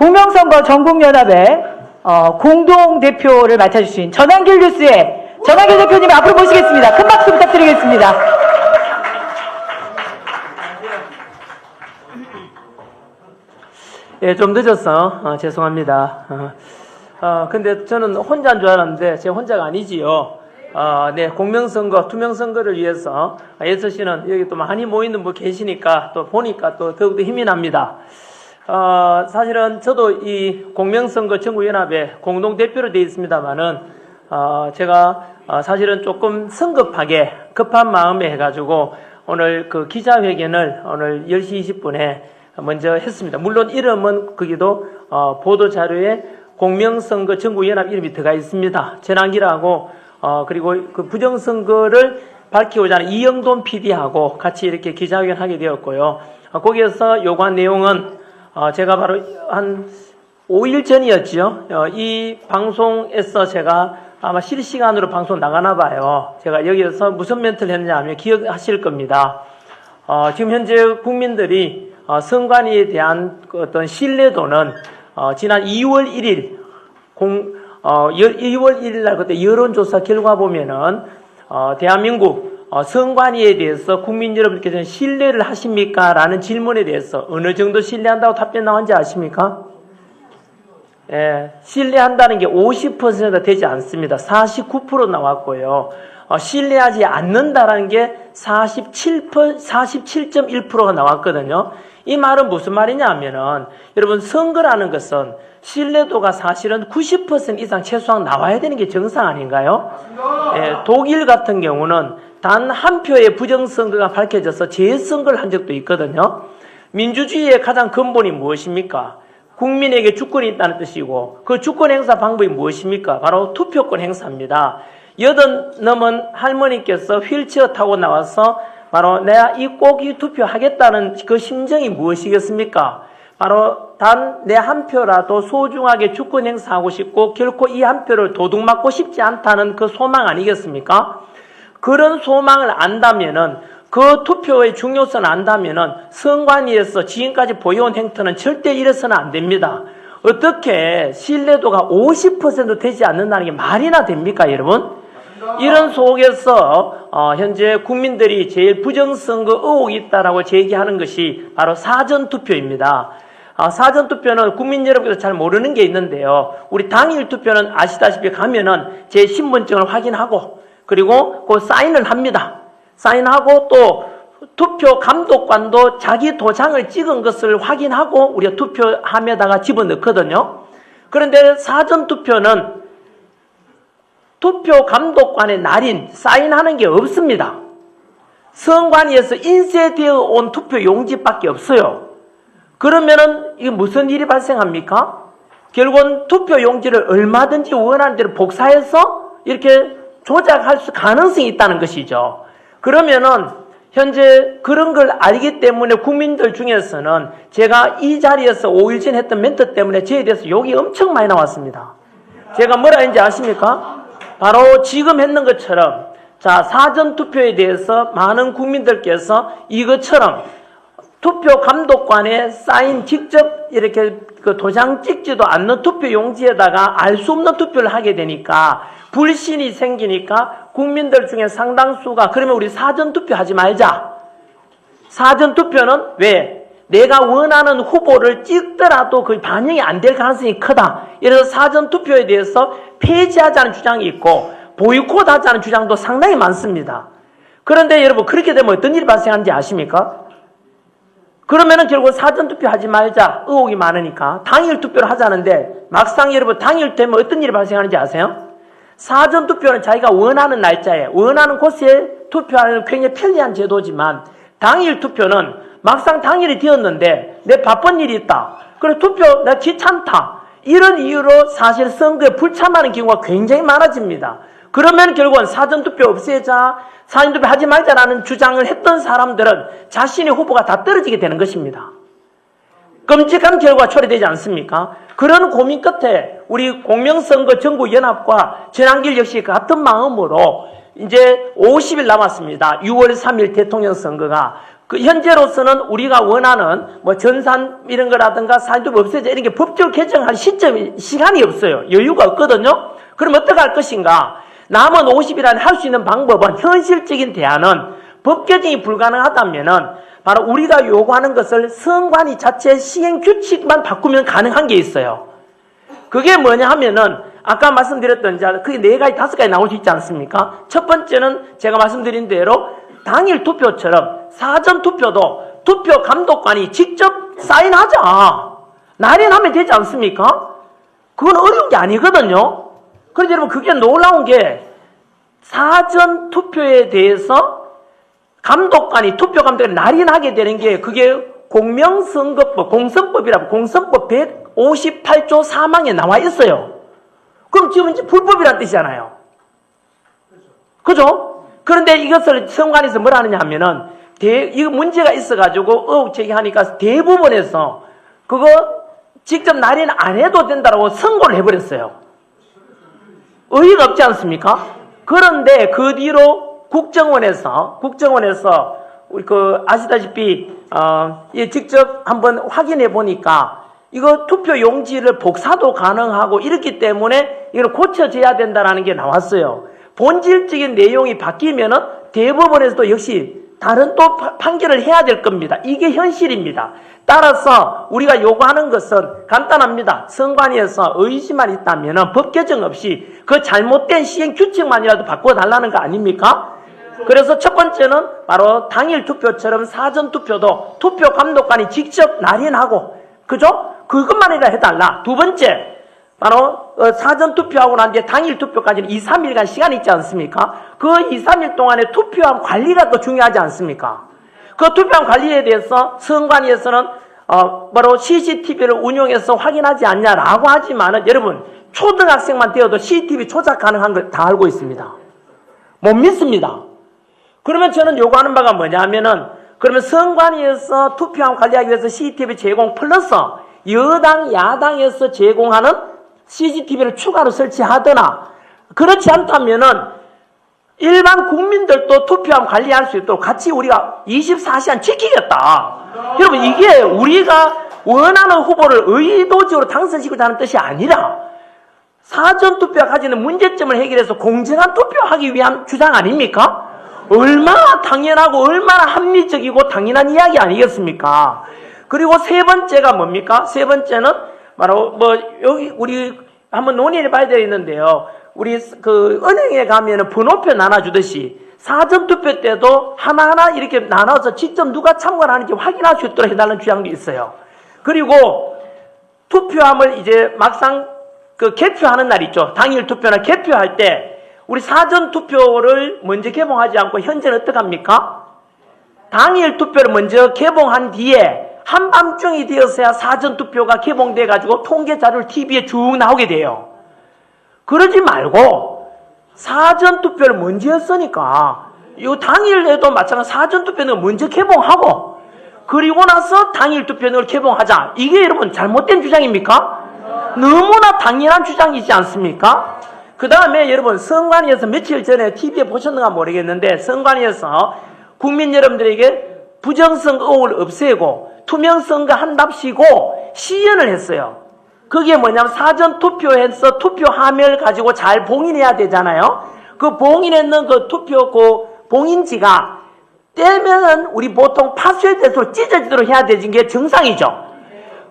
공명선거 전국연합의 어, 공동대표를 맡아주신 전한길 뉴스의 전한길 대표님 앞으로 모시겠습니다. 큰 박수 부탁드리겠습니다. 예, 좀 늦었어. 어, 죄송합니다. 어, 어, 근데 저는 혼자인 줄 알았는데, 제가 혼자가 아니지요. 어, 네, 공명선거, 투명선거를 위해서, 씨는 여기 또 많이 모이는 분 계시니까, 또 보니까 또 더욱더 힘이 납니다. 어, 사실은 저도 이 공명선거 전국연합의 공동대표로 되어 있습니다만은, 어, 제가 어, 사실은 조금 성급하게 급한 마음에 해가지고 오늘 그 기자회견을 오늘 10시 20분에 먼저 했습니다. 물론 이름은 거기도 어, 보도자료에 공명선거 전국연합 이름이 들어가 있습니다. 전환기라고 어, 그리고 그 부정선거를 밝히고자 하는 이영돈 PD하고 같이 이렇게 기자회견 하게 되었고요. 어, 거기에서 요구한 내용은 어, 제가 바로 한 5일 전이었죠. 어, 이 방송에서 제가 아마 실시간으로 방송 나가나 봐요. 제가 여기에서 무슨 멘트를 했느냐 하면 기억하실 겁니다. 어, 지금 현재 국민들이 어, 선관위에 대한 그 어떤 신뢰도는 어, 지난 2월 1일 공, 어, 2월 1일 날 그때 여론조사 결과 보면은 어, 대한민국 어, 선관위에 대해서 국민 여러분께서는 신뢰를 하십니까? 라는 질문에 대해서 어느 정도 신뢰한다고 답변 나온지 아십니까? 예, 신뢰한다는 게 50%가 되지 않습니다. 49% 나왔고요. 어, 신뢰하지 않는다라는 게 47%, 47.1%가 나왔거든요. 이 말은 무슨 말이냐 하면은, 여러분, 선거라는 것은 신뢰도가 사실은 90% 이상 최소한 나와야 되는 게 정상 아닌가요? 예, 독일 같은 경우는 단 한 표의 부정선거가 밝혀져서 재선거를 한 적도 있거든요. 민주주의의 가장 근본이 무엇입니까? 국민에게 주권이 있다는 뜻이고 그 주권 행사 방법이 무엇입니까? 바로 투표권 행사입니다. 여든 넘은 할머니께서 휠체어 타고 나와서 바로 내가 이 꼭 이 투표하겠다는 그 심정이 무엇이겠습니까? 바로 단 내 한 표라도 소중하게 주권 행사하고 싶고 결코 이 한 표를 도둑 맞고 싶지 않다는 그 소망 아니겠습니까? 그런 소망을 안다면은 그 투표의 중요성을 안다면은 선관위에서 지금까지 보여온 행태는 절대 이래서는 안 됩니다. 어떻게 신뢰도가 50% 되지 않는다는 게 말이나 됩니까, 여러분? 이런 속에서 어, 현재 국민들이 제일 부정선거 의혹이 있다라고 제기하는 것이 바로 사전투표입니다. 아, 사전투표는 국민 여러분께서 잘 모르는 게 있는데요. 우리 당일 투표는 아시다시피 가면은 제 신분증을 확인하고 그리고 그 사인을 합니다. 사인하고 또 투표 감독관도 자기 도장을 찍은 것을 확인하고 우리가 투표함에다가 집어넣거든요. 그런데 사전 투표는 투표 감독관의 날인 사인하는 게 없습니다. 선관위에서 인쇄되어 온 투표 용지밖에 없어요. 그러면은 이게 무슨 일이 발생합니까? 결국은 투표 용지를 얼마든지 원하는 대로 복사해서 이렇게 조작할 수 가능성이 있다는 것이죠. 그러면은 현재 그런 걸 알기 때문에 국민들 중에서는 제가 이 자리에서 5일 전 했던 멘트 때문에 저에 대해서 욕이 엄청 많이 나왔습니다. 제가 뭐라 했는지 아십니까? 바로 지금 했는 것처럼 자 사전 투표에 대해서 많은 국민들께서 이것처럼 투표 감독관에 사인 직접 이렇게 그 도장 찍지도 않는 투표 용지에다가 알 수 없는 투표를 하게 되니까 불신이 생기니까 국민들 중에 상당수가 그러면 우리 사전 투표 하지 말자. 사전 투표는 왜? 내가 원하는 후보를 찍더라도 그 반영이 안 될 가능성이 크다. 이래서 사전 투표에 대해서 폐지하자는 주장이 있고 보이콧하자는 주장도 상당히 많습니다. 그런데 여러분 그렇게 되면 어떤 일이 발생하는지 아십니까? 그러면은 결국 사전 투표 하지 말자 의혹이 많으니까 당일 투표를 하자는데 막상 여러분 당일 되면 어떤 일이 발생하는지 아세요? 사전 투표는 자기가 원하는 날짜에 원하는 곳에 투표하는 굉장히 편리한 제도지만 당일 투표는 막상 당일이 되었는데 내 바쁜 일이 있다. 그래 투표 나 귀찮다. 이런 이유로 사실 선거에 불참하는 경우가 굉장히 많아집니다. 그러면 결국은 사전투표 없애자, 사전투표 하지 말자라는 주장을 했던 사람들은 자신의 후보가 다 떨어지게 되는 것입니다. 끔찍한 결과가 초래되지 않습니까? 그런 고민 끝에 우리 공명선거 전국연합과 전한길 역시 같은 마음으로 이제 50일 남았습니다. 6월 3일 대통령 선거가 그 현재로서는 우리가 원하는 뭐 전산 이런 거라든가 사인투표 없애자 이런 게 법적으로 개정할 시점이 시간이 없어요. 여유가 없거든요. 그럼 어떻게 할 것인가? 남은 50이라는 할수 있는 방법은 현실적인 대안은 법 개정이 불가능하다면은 바로 우리가 요구하는 것을 선관위 자체 시행 규칙만 바꾸면 가능한 게 있어요. 그게 뭐냐 하면은 아까 말씀드렸던 이제 그게 네 가지 다섯 가지 나올 수 있지 않습니까? 첫 번째는 제가 말씀드린 대로 당일 투표처럼 사전 투표도 투표 감독관이 직접 사인하자 날인하면 되지 않습니까? 그건 어려운 게 아니거든요. 그런데 여러분 그게 놀라운 게 사전 투표에 대해서 감독관이 투표 감독관이 날인하게 되는 게 그게 공명선거법 공선법이라고 공선법 158조 4망에 나와 있어요. 그럼 지금 이제 불법이란 뜻이잖아요. 그죠? 그런데 이것을 선관에서 뭐라 하느냐 하면은 대, 이거 문제가 있어가지고 의혹 제기하니까 대부분에서 그거 직접 날인 안 해도 된다라고 선고를 해버렸어요. 의의가 없지 않습니까? 그런데 그 뒤로 국정원에서 국정원에서 우리 그 아시다시피 어, 예, 직접 한번 확인해 보니까 이거 투표 용지를 복사도 가능하고 이렇기 때문에 이걸 고쳐져야 된다라는 게 나왔어요. 본질적인 내용이 바뀌면은 대법원에서도 역시 다른 또 파- 판결을 해야 될 겁니다. 이게 현실입니다. 따라서 우리가 요구하는 것은 간단합니다. 선관위에서 의심만 있다면 법 개정 없이 그 잘못된 시행 규칙만이라도 바꿔달라는 거 아닙니까? 그래서 첫 번째는 바로 당일 투표처럼 사전 투표도 투표 감독관이 직접 날인하고 그죠? 그것만이라 해달라. 두 번째 바로 어, 사전 투표하고 난 뒤에 당일 투표까지는 2, 3일간 시간이 있지 않습니까? 그 2, 3일 동안에 투표함 관리가 또 중요하지 않습니까? 그 투표함 관리에 대해서 선관위에서는 어, 바로 CCTV를 운용해서 확인하지 않냐라고 하지만은 여러분 초등학생만 되어도 CCTV 조작 가능한 걸 다 알고 있습니다. 못 믿습니다. 그러면 저는 요구하는 바가 뭐냐면은 그러면 선관위에서 투표함 관리하기 위해서 CCTV 제공 플러스 여당 야당에서 제공하는 CCTV를 추가로 설치하거나 그렇지 않다면은 일반 국민들도 투표함 관리할 수 있도록 같이 우리가 24시간 지키겠다. 여러분 이게 우리가 원하는 후보를 의도적으로 당선시키고자 하는 뜻이 아니라 사전 투표가 가지는 문제점을 해결해서 공정한 투표하기 위한 주장 아닙니까? 얼마나 당연하고 얼마나 합리적이고 당연한 이야기 아니겠습니까? 그리고 세 번째가 뭡니까? 세 번째는 바로 뭐 여기 우리 한번 논의해 봐야 되겠는데요. 우리 그 은행에 가면은 번호표 나눠주듯이 사전 투표 때도 하나하나 이렇게 나눠서 직접 누가 참관하는지 확인할 수 있도록 해달라는 주장도 있어요. 그리고 투표함을 이제 막상 그 개표하는 날 있죠. 당일 투표나 개표할 때 우리 사전 투표를 먼저 개봉하지 않고 현재는 어떡합니까? 당일 투표를 먼저 개봉한 뒤에 한밤중이 되었어야 사전 투표가 개봉돼 가지고 통계 자료를 TV에 쭉 나오게 돼요. 그러지 말고 사전 투표를 먼저 했으니까 이 당일에도 마찬가지 사전 투표는 먼저 개봉하고 그리고 나서 당일 투표를 개봉하자. 이게 여러분 잘못된 주장입니까? 너무나 당연한 주장이지 않습니까? 그 다음에 여러분 선관위에서 며칠 전에 TV에 보셨는가 모르겠는데 선관위에서 국민 여러분들에게 부정성 의혹을 없애고 투명성과 한답시고 시연을 했어요. 그게 뭐냐면 사전 투표해서 투표 화면을 가지고 잘 봉인해야 되잖아요. 그 봉인했는 그 투표 그 봉인지가 떼면은 우리 보통 파쇄돼서 찢어지도록 해야 되는 게 정상이죠.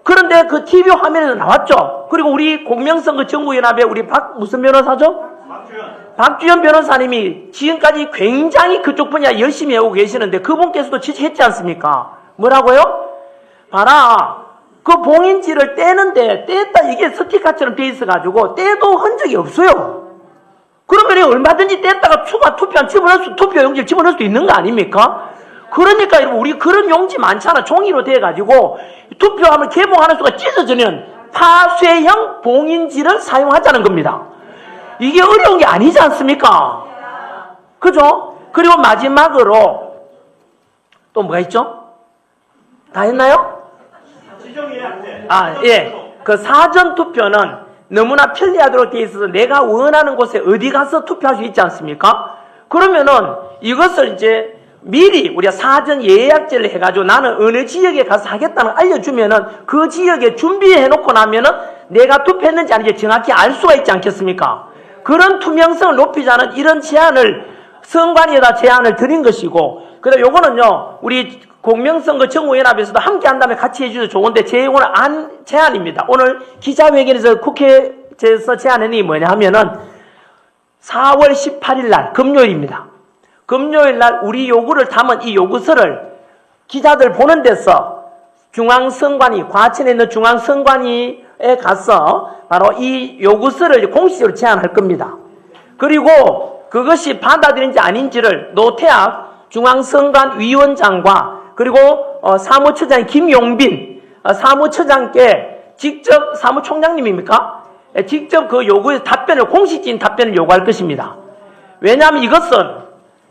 그런데 그 TV 화면에서 나왔죠. 그리고 우리 공명선거 정부연합의 우리 박 무슨 변호사죠? 박주현 변호사님이 지금까지 굉장히 그쪽 분야 열심히 해오고 계시는데 그분께서도 지적했지 않습니까? 뭐라고요? 봐라. 그 봉인지를 떼는데 뗐다 이게 스티커처럼 돼 있어가지고 떼도 흔적이 없어요. 그러면 얼마든지 뗐다가 추가 투표 집어넣을 수, 투표 용지를 집어넣을 수 있는 거 아닙니까? 그러니까 여러분 우리 그런 용지 많잖아. 종이로 돼가지고 투표함을 개봉하는 수가 찢어지는 파쇄형 봉인지를 사용하자는 겁니다. 이게 어려운 게 아니지 않습니까? 그죠? 그리고 마지막으로 또 뭐가 있죠? 다 했나요? 아, 예. 그 사전 투표는 너무나 편리하도록 되어 있어서 내가 원하는 곳에 어디 가서 투표할 수 있지 않습니까? 그러면은 이것을 이제 미리 우리가 사전 예약제를 해가지고 나는 어느 지역에 가서 하겠다는 걸 알려주면은 그 지역에 준비해 놓고 나면은 내가 투표했는지 아닌지 정확히 알 수가 있지 않겠습니까? 그런 투명성을 높이자는 이런 제안을 선관위에다 제안을 드린 것이고, 그다음 요거는요, 우리 공명선거 정부연합에서도 함께 한다면 같이 해주셔도 좋은데, 제 오늘 안 제안입니다. 오늘 기자회견에서 국회에서 제안한 이 뭐냐 하면은, 4월 18일 날, 금요일입니다. 금요일 날 우리 요구를 담은 이 요구서를 기자들 보는 데서 중앙선관위, 과천에 있는 중앙선관위에 가서 바로 이 요구서를 공식적으로 제안할 겁니다. 그리고 그것이 받아들인지 아닌지를 노태학 중앙선관위원장과 그리고 어, 사무처장 김용빈 어, 사무처장께 직접 사무총장님입니까? 예, 직접 그 요구에 답변을 공식적인 답변을 요구할 것입니다. 왜냐하면 이것은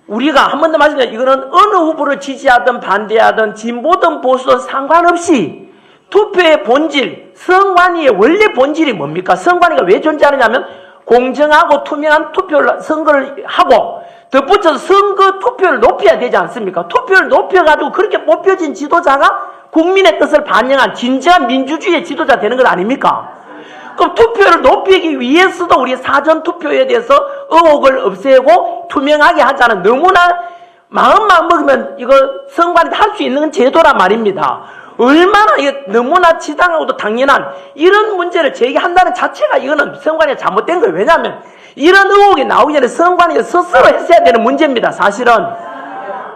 우리가 한 번 더 말씀드려 이거는 어느 후보를 지지하든 반대하든 진보든 보수든 상관없이 투표의 본질, 선관위의 원래 본질이 뭡니까? 선관위가 왜 존재하느냐면 공정하고 투명한 투표를 선거를 하고 덧붙여서 선거 투표를 높여야 되지 않습니까? 투표를 높여가지고 그렇게 뽑혀진 지도자가 국민의 뜻을 반영한 진정한 민주주의의 지도자 되는 것 아닙니까? 그럼 투표를 높이기 위해서도 우리 사전 투표에 대해서 의혹을 없애고 투명하게 하자는 너무나 마음만 먹으면 이거 선관위 할수 있는 제도란 말입니다. 얼마나 이게 너무나 지당하고도 당연한 이런 문제를 제기한다는 자체가 이거는 선관위가 잘못된 거예요. 왜냐하면 이런 의혹이 나오기 전에 선관위가 스스로 했어야 되는 문제입니다. 사실은.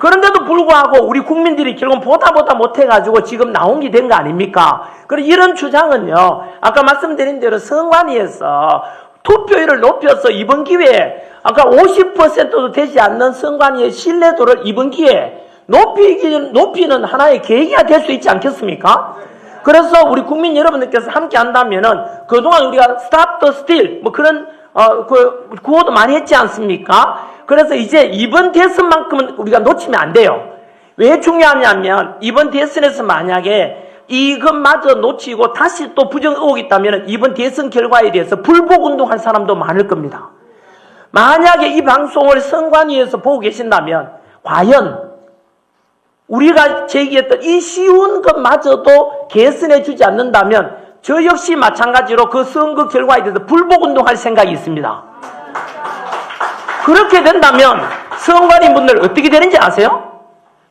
그런데도 불구하고 우리 국민들이 결국 보다 보다 못해가지고 지금 나온 게 된 거 아닙니까? 그리고 이런 주장은요, 아까 말씀드린 대로 선관위에서 투표율을 높여서 이번 기회에 아까 50%도 되지 않는 선관위의 신뢰도를 이번 기회에 높이기, 높이는 하나의 계기가 될 수 있지 않겠습니까? 그래서 우리 국민 여러분들께서 함께 한다면은 그동안 우리가 스탑 더 스틸 뭐 그런 어, 그 구호도 많이 했지 않습니까? 그래서 이제 이번 대선만큼은 우리가 놓치면 안 돼요. 왜 중요하냐면 이번 대선에서 만약에 이것마저 놓치고 다시 또 부정 의혹이 있다면 이번 대선 결과에 대해서 불복 운동할 사람도 많을 겁니다. 만약에 이 방송을 선관위에서 보고 계신다면 과연 우리가 제기했던 이 쉬운 것마저도 개선해 주지 않는다면 저 역시 마찬가지로 그 선거 결과에 대해서 불복 운동할 생각이 있습니다. 그렇게 된다면 선관위 분들 어떻게 되는지 아세요?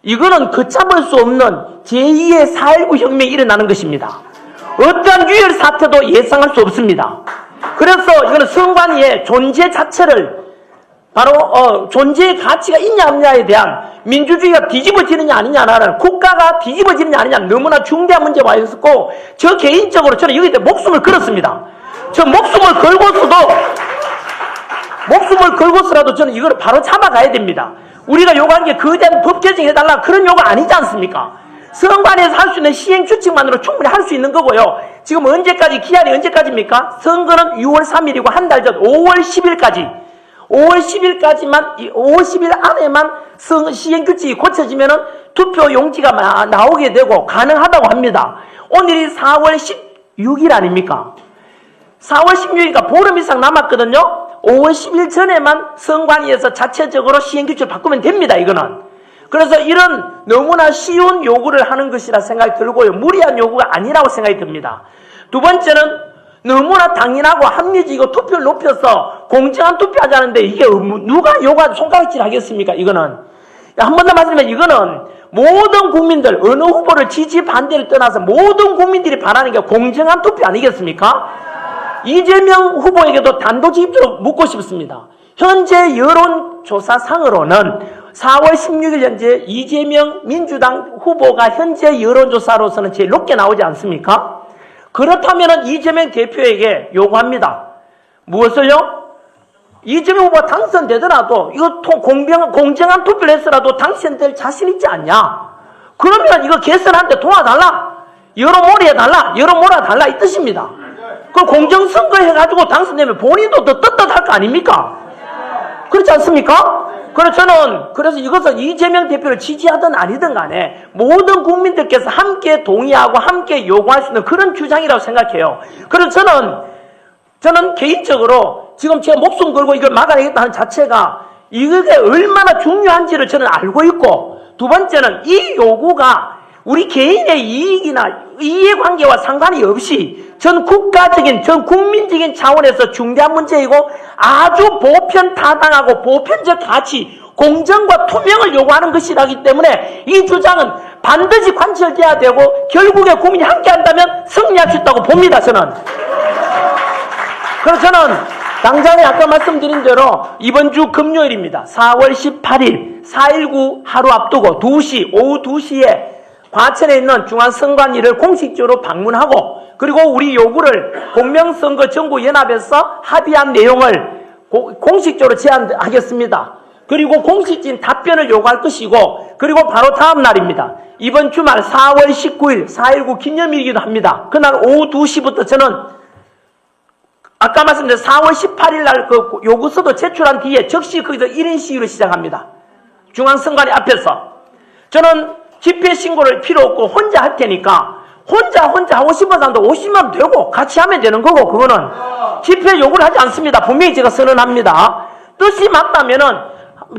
이거는 걷잡을 수 없는 제2의 4.19 혁명이 일어나는 것입니다. 어떠한 유혈 사태도 예상할 수 없습니다. 그래서 이거는 선관위의 존재 자체를 바로 어, 존재의 가치가 있냐 없냐에 대한 민주주의가 뒤집어지느냐 아니냐라는 국가가 뒤집어지느냐 아니냐 너무나 중대한 문제가 있었고 저 개인적으로 저는 여기에 목숨을 걸었습니다. 저 목숨을 걸고서도 목숨을 걸고서라도 저는 이걸 바로 잡아가야 됩니다. 우리가 요구한 게 거대한 법 개정해달라 그런 요구 아니지 않습니까? 선관위에서 할 수 있는 시행 규칙만으로 충분히 할 수 있는 거고요. 지금 언제까지 기한이 언제까지입니까? 선거는 6월 3일이고 한 달 전 5월 10일까지 5월 10일까지만 5월 10일 안에만 선- 시행 규칙이 고쳐지면은 투표 용지가 마- 나오게 되고 가능하다고 합니다. 오늘이 4월 16일 아닙니까? 4월 16일이니까 보름 이상 남았거든요. 5월 10일 전에만 선관위에서 자체적으로 시행규칙을 바꾸면 됩니다. 이거는. 그래서 이런 너무나 쉬운 요구를 하는 것이라 생각이 들고요. 무리한 요구가 아니라고 생각이 듭니다. 두 번째는 너무나 당연하고 합리적이고 투표를 높여서 공정한 투표하자는데 이게 누가 요구한 손가락질 하겠습니까? 이거는. 한 번 더 말씀드리면 이거는 모든 국민들 어느 후보를 지지 반대를 떠나서 모든 국민들이 바라는 게 공정한 투표 아니겠습니까? 이재명 후보에게도 단도직입적으로 묻고 싶습니다. 현재 여론조사상으로는 4월 16일 현재 이재명 민주당 후보가 현재 여론조사로서는 제일 높게 나오지 않습니까? 그렇다면 이재명 대표에게 요구합니다. 무엇을요? 이재명 후보가 당선되더라도 이거 통- 공평, 공정한 투표를 했더라도 당선될 자신 있지 않냐? 그러면 이거 개선하는데 도와달라. 여론 몰이해달라. 여론 몰아달라. 이 뜻입니다. 그 공정선거 해가지고 당선되면 본인도 더 떳떳할 거 아닙니까? 그렇지 않습니까? 그래서 저는 그래서 이것은 이재명 대표를 지지하든 아니든 간에 모든 국민들께서 함께 동의하고 함께 요구할 수 있는 그런 주장이라고 생각해요. 그래서 저는 저는 개인적으로 지금 제가 목숨 걸고 이걸 막아내겠다는 자체가 이게 얼마나 중요한지를 저는 알고 있고 두 번째는 이 요구가 우리 개인의 이익이나 이해관계와 상관이 없이 전 국가적인, 전 국민적인 차원에서 중대한 문제이고 아주 보편 타당하고 보편적 가치, 공정과 투명을 요구하는 것이라기 때문에 이 주장은 반드시 관철돼야 되고 결국에 국민이 함께 한다면 승리할 수 있다고 봅니다, 저는. 그래서 저는 당장에 아까 말씀드린 대로 이번 주 금요일입니다. 4월 18일 4.19 하루 앞두고 2시, 오후 2시에 과천에 있는 중앙선관위를 공식적으로 방문하고 그리고 우리 요구를 공명선거 정부연합에서 합의한 내용을 고- 공식적으로 제안하겠습니다. 그리고 공식적인 답변을 요구할 것이고 그리고 바로 다음 날입니다. 이번 주말 4월 19일 4.19 기념일이기도 합니다. 그날 오후 2시부터 저는 아까 말씀드린 4월 18일 날 그 요구서도 제출한 뒤에 즉시 거기서 1인 시위를 시작합니다. 중앙선관위 앞에서. 저는 집회 신고를 필요 없고 혼자 할 테니까 혼자 혼자 하고 싶은 사람도 오시면 되고 같이 하면 되는 거고 그거는 집회 요구를 하지 않습니다. 분명히 제가 선언합니다. 뜻이 맞다면은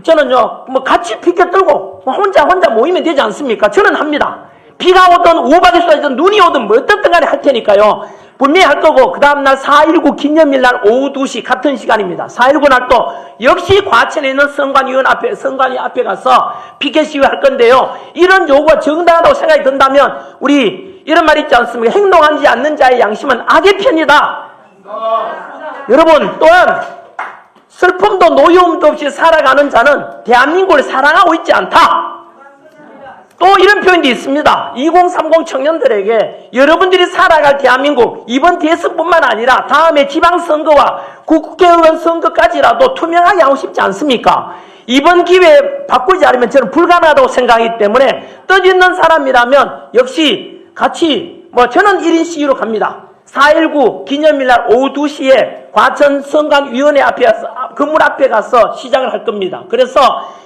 저는요 뭐 같이 피켓 들고 뭐 혼자 혼자 모이면 되지 않습니까? 저는 합니다. 비가 오든 우박이 쏟아지든 눈이 오든 뭐 어떻든 간에 할 테니까요. 분명히 할 거고 그 다음날 4.19 기념일 날 오후 2시 같은 시간입니다. 4.19 날 또 역시 과천에 있는 선관위원 앞에 선관위 앞에 가서 피켓 시위 할 건데요. 이런 요구가 정당하다고 생각이 든다면 우리 이런 말 있지 않습니까? 행동하지 않는 자의 양심은 악의 편이다. 여러분 또한 슬픔도 노여움도 없이 살아가는 자는 대한민국을 사랑하고 있지 않다. 또 이런 표현도 있습니다. 2030 청년들에게 여러분들이 살아갈 대한민국 이번 대선뿐만 아니라 다음에 지방선거와 국회의원 선거까지라도 투명하게 하고 싶지 않습니까? 이번 기회에 바꾸지 않으면 저는 불가능하다고 생각하기 때문에 뜻있는 사람이라면 역시 같이 뭐 저는 1인 시위로 갑니다. 4.19 기념일날 오후 2시에 과천 선관위원회 앞에 가서, 건물 앞에 가서 시작을 할 겁니다. 그래서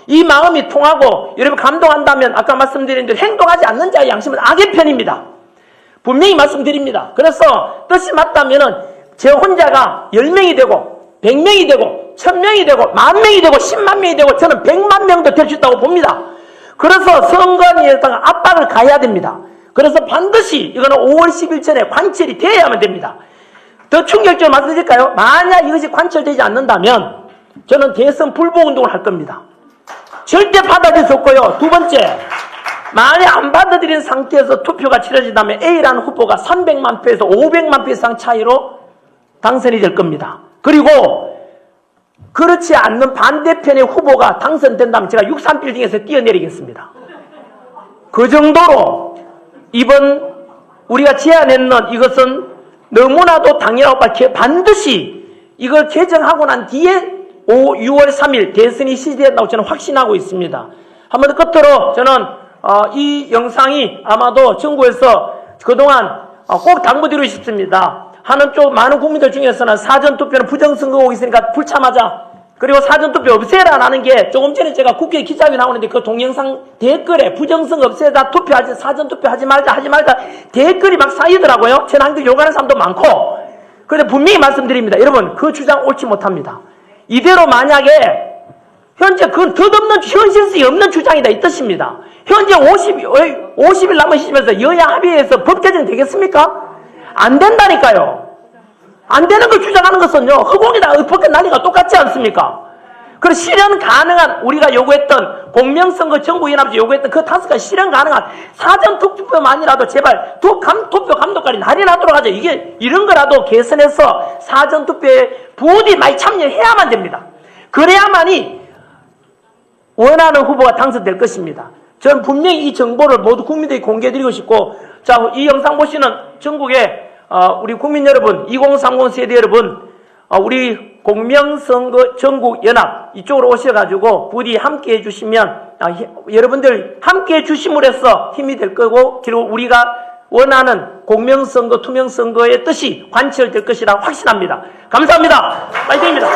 이 마음이 통하고 여러분 감동한다면 아까 말씀드린 대로 행동하지 않는 자의 양심은 악의 편입니다. 분명히 말씀드립니다. 그래서 뜻이 맞다면 은 제 혼자가 10명이 되고 100명이 되고 1000명이 되고 만명이 되고 10만 명이 되고 저는 100만 명도 될 수 있다고 봅니다. 그래서 선관위에다가 압박을 가해야 됩니다. 그래서 반드시 이거는 5월 10일 전에 관철이 돼야만 됩니다. 더 충격적으로 말씀드릴까요? 만약 이것이 관철되지 않는다면 저는 대선 불복 운동을 할 겁니다. 절대 받아들일 수 없고요. 두 번째, 만약 안 받아들인 상태에서 투표가 치러진다면 A라는 후보가 300만 표에서 500만 표 이상 차이로 당선이 될 겁니다. 그리고 그렇지 않는 반대편의 후보가 당선된다면 제가 63빌딩에서 뛰어내리겠습니다. 그 정도로 이번 우리가 제안했는 이것은 너무나도 당연하고 바- 반드시 이걸 개정하고 난 뒤에 5, 6월 3일 대선이 시작된다고 저는 확신하고 있습니다. 한번더 끝으로 저는 어, 이 영상이 아마도 전국에서 그동안 어, 꼭 당부드리고 싶습니다. 하는 쪽 많은 국민들 중에서는 사전투표는 부정선거고 있으니까 불참하자. 그리고 사전투표 없애라라는 게 조금 전에 제가 국회 기자회 나오는데 그 동영상 댓글에 부정선거 없애다 투표하지 사전투표 하지 말자 하지 말자 댓글이 막 쌓이더라고요. 한글 요구하는 사람도 많고 그런데 분명히 말씀드립니다. 여러분 그 주장 옳지 못합니다. 이대로 만약에 현재 그건 덧없는 현실성이 없는 주장이다 이 뜻입니다. 현재 50, 50일 남은 시점에서 여야 합의해서 법 개정 되겠습니까? 안 된다니까요. 안 되는 걸 주장하는 것은요, 허공에다 엎어진 난리가 똑같지 않습니까? 그래서 실현 가능한, 우리가 요구했던, 공명선거 정부 연합에서 요구했던 그 다섯 가지 실현 가능한 사전 투표만이라도 제발 두 감, 투표 감독관이 날인하도록 하죠. 이게, 이런 거라도 개선해서 사전 투표에 부디 많이 참여해야만 됩니다. 그래야만이 원하는 후보가 당선될 것입니다. 저는 분명히 이 정보를 모두 국민들이 공개해드리고 싶고, 자, 이 영상 보시는 전국의 어, 우리 국민 여러분, 2030 세대 여러분, 어, 우리 공명선거 전국연합 이쪽으로 오셔가지고 부디 함께 해주시면 아, 히- 여러분들 함께 해주심으로 해서 힘이 될 거고 그리고 우리가 원하는 공명선거, 투명선거의 뜻이 관철될 것이라 확신합니다. 감사합니다. 파이팅입니다.